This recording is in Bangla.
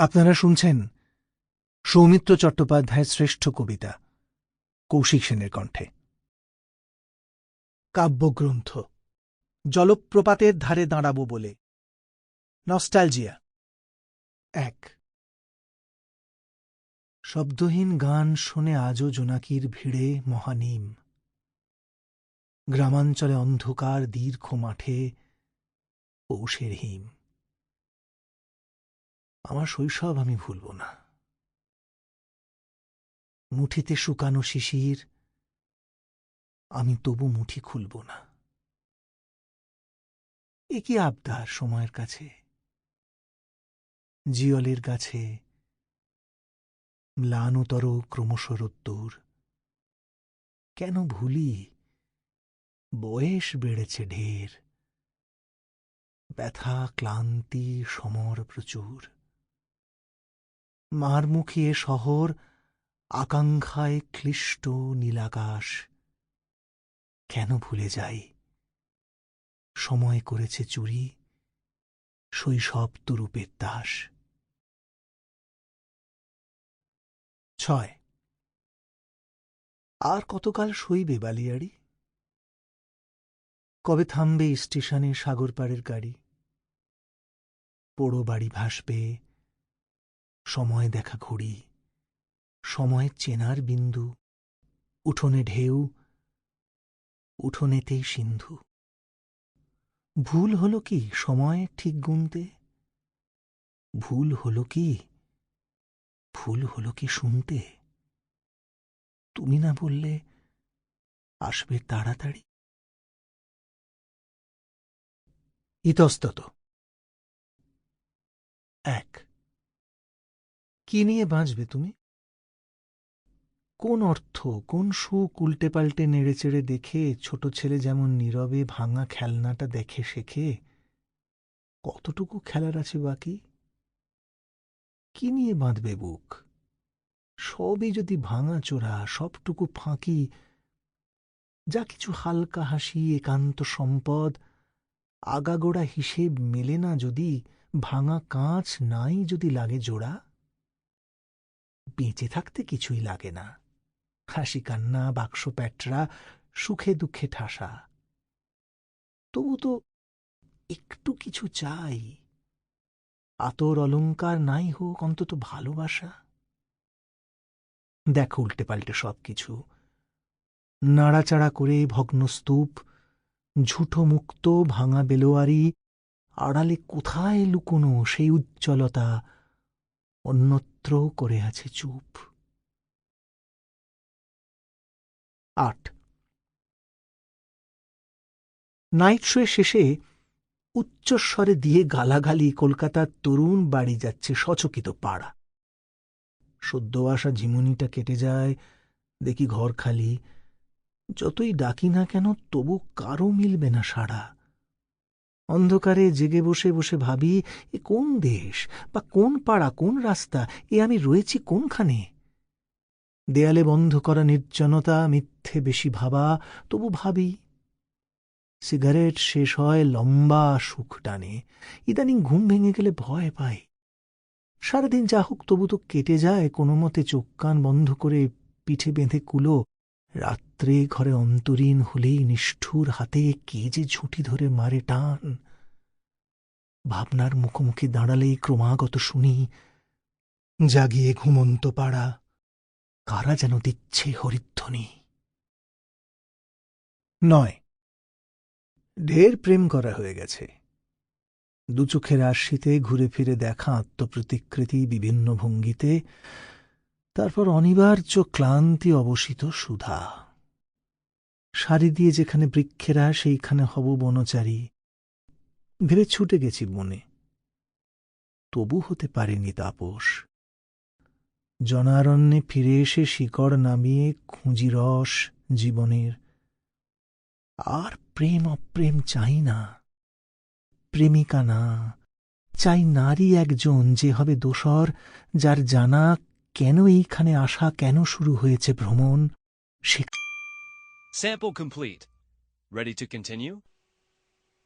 আপনারা শুনছেন সৌমিত্র চট্টোপাধ্যায়ের শ্রেষ্ঠ কবিতা, কৌশিক সেনের কণ্ঠে। কাব্যগ্রন্থ, জলপ্রপাতের ধারে দাঁড়াব বলে। নস্টালজিয়া। এক। শব্দহীন গান শোনে আজও জোনাকির ভিড়ে মহানিম। গ্রামাঞ্চলে অন্ধকার দীর্ঘ মাঠে পৌষের হিম। আমার শৈশব আমি ভুলব না। মুঠিতে শুকানো শিশির, আমি তবু মুঠি খুলব না। এ কি আবদার সময়ের কাছে? জিয়লের কাছে ম্লানতর ক্রমশ রোদ্দুর। কেন ভুলি? বয়স বেড়েছে ঢের। ব্যথা, ক্লান্তি, সমর প্রচুর। মারমুখী এ শহর, আকাঙ্ক্ষায় ক্লিষ্ট নীলাকাশ। কেন ভুলে যাই? সময় করেছে চুরি, শৈশব তুরুপের দাস। ছয়। আর কতকাল সইবে বালিয়াড়ি? কবে থামবে স্টেশনে সাগর পাড়ের গাড়ি? পোড়ো বাড়ি ভাসবে সময় দেখা ঘড়ি, সময় চেনার বিন্দু, উঠোনে ঢেউ উঠোনেতেই সিন্ধু। ভুল হল কি সময় ঠিক গুনতে? ভুল হল কি? ভুল হল কি শুনতে? তুমি না বললে আসবে তাড়াতাড়ি? ইতস্তত। এক কি নিয়ে বাঁচবে তুমি? কোন অর্থ, কোন সুখ উল্টে পাল্টে নেড়েচেড়ে দেখে ছোট ছেলে যেমন নীরবে ভাঙা খেলনাটা দেখে শেখে? কতটুকু খেলার আছে বাকি? কি নিয়ে বাঁধবে বুক? সবই যদি ভাঙা চোরা, সবটুকু ফাঁকি, যা কিছু হালকা হাসি, একান্ত সম্পদ, আগাগোড়া হিসেব মেলে না যদি, ভাঙা কাঁচ নাই যদি লাগে জোড়া? বেঁচে থাকতে কিছুই লাগে না। হাসি কান্না, বাক্স প্যাটরা, সুখে দুঃখে ঠাসা। তবু তো একটু কিছু চাই। আতর অলঙ্কার নাই হোক, অন্তত ভালোবাসা। দেখো উল্টে পাল্টে সব কিছু নাড়াচাড়া করে ভগ্ন স্তূপ, ঝুঠো মুক্ত ভাঙা বেলোয়ারি, আড়ালে কোথায় লুকোনো সেই উজ্জ্বলতা? অন্যত্র করে আছে চুপ। আট। নাইট শোয়ে শেষে উচ্চস্বরে দিয়ে গালাগালি কলকাতার তরুণ বাড়ি যাচ্ছে সচকিত পাড়া। সদ্য আসা ঝিমুনিটা কেটে যায়, দেখি ঘর খালি। যতই ডাকি না কেন তবু কারও মিলবে না সাড়া। অন্ধকারে জেগে বসে বসে ভাবি, এ কোন দেশ বা কোন পাড়া, কোন রাস্তা, এ আমি রয়েছি কোনখানে? দেয়ালে বন্ধ করা নির্জনতা মিথ্যে বেশি ভাবা, তবু ভাবি, সিগারেট শেষ হয় লম্বা সুখ টানে, ইদানিং ঘুম ভেঙে গেলে ভয় পাই। সারাদিন যা হোক তবু তো কেটে যায় কোনো মতে চোখ কান বন্ধ করে পিঠে বেঁধে কুলো রাত্রে ঘরে অন্তরীণ হলেই নিষ্ঠুর হাতে কে যে ঝুঁটি ধরে মারে টান। ভাবনার মুখোমুখি দাঁড়ালেই ক্রমাগত শুনি, জাগিয়ে ঘুমন্ত পাড়া, কারা যেন দিচ্ছে হরিধ্বনি? নয়। ঢের প্রেম করা হয়ে গেছে। দু চোখের আশিতে ঘুরে ফিরে দেখা আত্মপ্রতিকৃতি বিভিন্ন ভঙ্গিতে তারপর অনিবার্য ক্লান্তি অবসিত সুধা। শাড়ি দিয়ে যেখানে বৃক্ষেরা, সেইখানে হব বনচারী। ভেবে ছুটে গেছি মনে তবু হতে পারেনি তাপস। জনারণ্যে ফিরে এসে শিকড় নামিয়ে খুঁজি রস জীবনের। আর প্রেম অপ্রেম চাই না। প্রেমিকা না। চাই নারী একজন যে হবে দোসর যার জানা কেন এইখানে আসা কেন শুরু হয়েছে ভ্রমণ? সে sample complete ready to continue